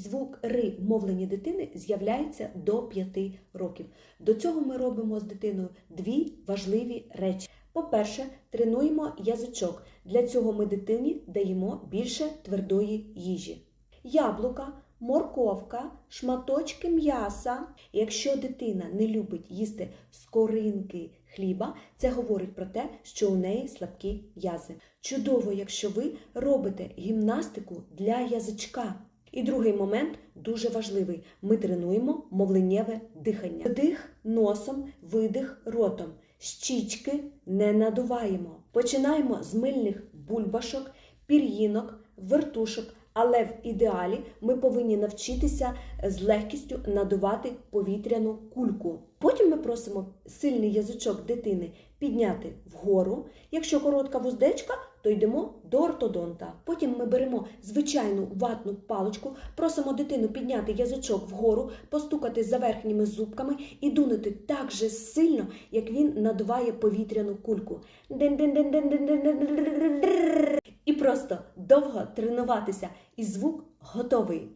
Звук ри в мовленні дитини з'являється до 5 років. До цього ми робимо з дитиною дві важливі речі. По-перше, тренуємо язичок. Для цього ми дитині даємо більше твердої їжі. Яблука, морковка, шматочки м'яса. Якщо дитина не любить їсти скоринки хліба, це говорить про те, що у неї слабкі м'язи. Чудово, якщо ви робите гімнастику для язичка. І другий момент дуже важливий. Ми тренуємо мовленнєве дихання. Вдих носом, видих ротом. Щічки не надуваємо. Починаємо з мильних бульбашок, пір'їнок, вертушок. Але в ідеалі ми повинні навчитися з легкістю надувати повітряну кульку. Потім ми просимо сильний язичок дитини підняти вгору. Якщо коротка вуздечка, то йдемо до ортодонта. Потім ми беремо звичайну ватну паличку, просимо дитину підняти язичок вгору, постукати за верхніми зубками і дунути так же сильно, як він надуває повітряну кульку і просто довго тренуватися, і звук готовий.